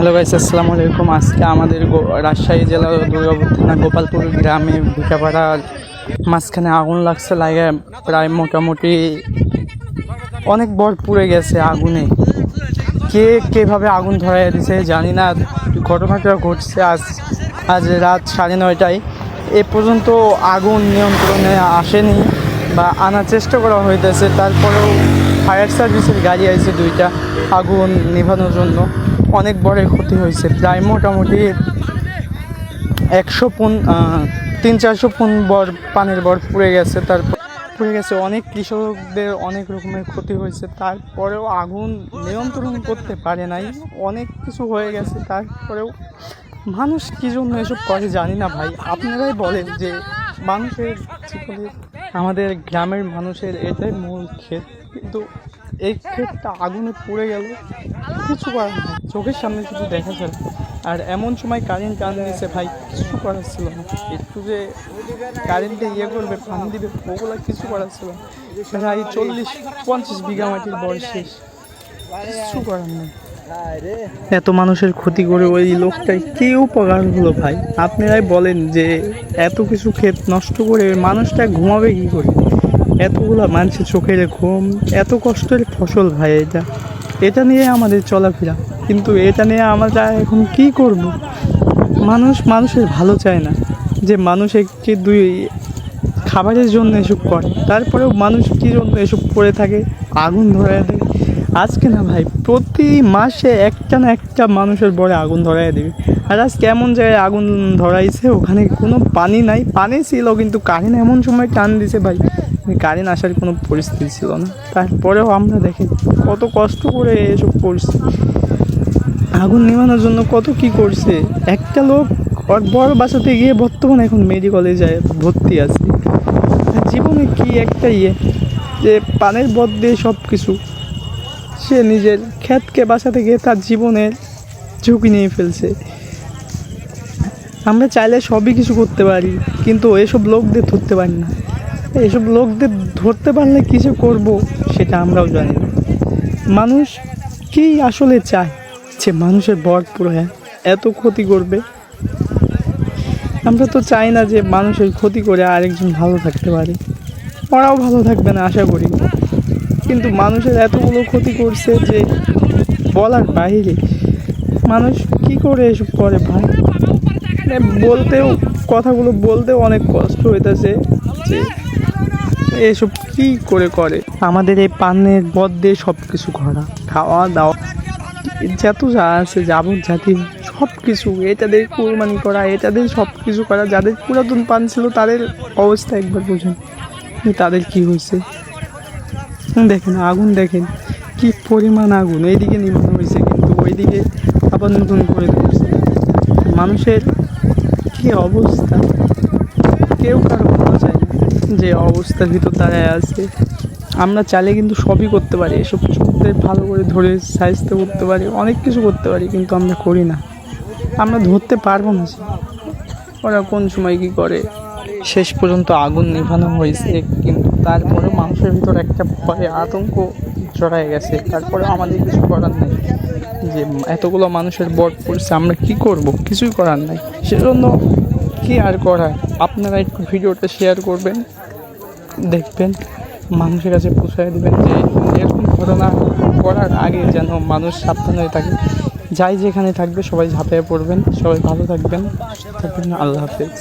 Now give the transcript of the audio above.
Hello guys, আসসালামু আলাইকুম। আজকে আমাদের রাজশাহী জেলার দুর্গাপুর থানা গোপালপুর গ্রামে ভিটাপাড়ার মাঝখানে আগুন লাগছে, লাগে প্রায় মোটামুটি অনেক বড় পুড়ে গেছে আগুনে। কে কীভাবে আগুন ধরাই দিছে জানি না। ঘটনাটা ঘটছে আজ আজ রাত সাড়ে নয়টায়। এ পর্যন্ত আগুন নিয়ন্ত্রণে আসেনি বা আনার চেষ্টা করা হইতেছে। তারপরেও ফায়ার সার্ভিসের গাড়ি আছে দুইটা, আগুন নেভানোর জন্য। অনেক বড় ক্ষতি হয়েছে। প্রায় মোটামুটি একশো পুন তিন চারশো পুন বর, পানির বর পুড়ে গেছে। তারপর পুড়ে গেছে অনেক কৃষকদের অনেক রকমের ক্ষতি হয়েছে। তারপরেও আগুন নিয়ন্ত্রণ করতে পারে নাই। অনেক কিছু হয়ে গেছে। তারপরেও মানুষ কী জন্য এসব করে জানি না ভাই। আপনারাই বলেন যে মানুষের আমাদের গ্রামের মানুষের এটাই মূল ক্ষেত। কিন্তু এই ক্ষেতটা আগুনে পুড়ে গেল। কিছু করার নেই। চোখের সামনে কিছু দেখা যায়। আর এমন সময় কারেন্ট টান দিয়েছে ভাই, কিছু করার ছিল না। একটু যে কারেন্টে ইয়ে করবে ফান দিবে, ওগুলো কিছু করার ছিল না। ভাই, চল্লিশ, পঞ্চাশ বিঘা মাটির বয়স শেষ। কিছু করার নেই। এত মানুষের ক্ষতি করে ওই লোকটাই কি উপকার হলো ভাই? আপনারাই বলেন যে এত কিছু ক্ষেত নষ্ট করে মানুষটা ঘুমাবে কি করে? এতগুলো মানুষের চোখের ঘুম, এত কষ্টের ফসল ভাই এটা। এটা নিয়ে আমাদের চলাফেরা। কিন্তু এটা নিয়ে আমরা এখন কি করব? মানুষ মানুষের ভালো চায় না যে মানুষ একটি দুই খাবারের জন্য এসব করে। তারপরেও মানুষ কী জন্য এসব করে থাকে? আগুন ধরে দেয় আজকে না ভাই, প্রতি মাসে একটা না একটা মানুষের বড়ে আগুন ধরাই দেবে। আর আজকে এমন জায়গায় আগুন ধরাইছে, ওখানে কোনো পানি নাই। পানি ছিল, কিন্তু কারেন্ট এমন সময় টান দিছে ভাই কারেন্ট আসার কোনো পরিস্থিতি ছিল না। তারপরেও আমরা দেখি, কত কষ্ট করে এসব করছি। আগুন নেভানোর জন্য কত কি করছে। একটা লোক বড় বাসাতে গিয়ে বর্তমানে এখন মেডিকেলে যায়, ভর্তি আছে। জীবনে কি একটা ইয়ে যে পানের বদ দিয়ে সব কিছু সে নিজের ক্ষেতকে বাঁচাতে গিয়ে তার জীবনের ঝুঁকি নিয়ে ফেলছে। আমরা চাইলে সবই কিছু করতে পারি, কিন্তু এসব লোকদের ধরতে পারি না। এসব লোকদের ধরতে পারলে কিছু করব, সেটা আমরাও জানি না। মানুষ কি আসলে চায় যে মানুষের বর পুরো এত ক্ষতি করবে? আমরা তো চাই না যে মানুষের ক্ষতি করে আরেকজন ভালো থাকতে পারে। ওরাও ভালো থাকবে না, আশা করি। কিন্তু মানুষের এতগুলো ক্ষতি করছে যে বলার বাইরে মানুষ কি করে এসব করে ভাই? মানে বলতেও, কথাগুলো বলতেও অনেক কষ্ট হইতেছে যে এসব কি করে করে? আমাদের এই পানের বদ দিয়ে সব কিছু করা খাওয়া দাওয়া, যত যা আছে যাবত জাতি সব কিছু এটাদের কোরবানি করা এটাদের সব কিছু করা, যাদের পুরাতন পান ছিল তাদের অবস্থা একবার বুঝুন তাদের কি হয়েছে দেখেন, আগুন দেখেন। কি পরিমাণ আগুন। এইদিকে নিভানো হয়েছে কিন্তু ওইদিকে আবার নতুন করে ধরছে। মানুষের কি অবস্থা? কেউ কারও ভালো চায় না যে অবস্থার ভিতর দাঁড়ায় আছে। আমরা চাইলে কিন্তু সবই করতে পারি। এসব চোখদের ভালো করে ধরে সাইজতে করতে পারি, অনেক কিছু করতে পারি, কিন্তু আমরা করি না। আমরা ধরতে পারব না। ওরা কোন সময় কি করে। শেষ পর্যন্ত আগুন নেভানো হয়েছে, কিন্তু তারপরেও মানুষের ভিতর একটা ভয় আতঙ্ক জড়ায় গেছে। তারপরে আমাদের কিছু করার নেই। যে এতগুলো মানুষের বট পড়ছে, আমরা কি করব? কিছুই করার নাই। সেজন্য কি আর করার? আপনারা একটু ভিডিওটা শেয়ার করবেন, দেখবেন, মানুষের কাছে পৌঁছায় দেবেন যে এরকম ঘটনা করার আগে যেন মানুষ সাবধান হয়ে থাকে। যাই যেখানে থাকবে সবাই ঝাঁপিয়ে পড়বেন, সবাই ভালো থাকবেন। থাকবেন, আল্লাহ হাফেজ।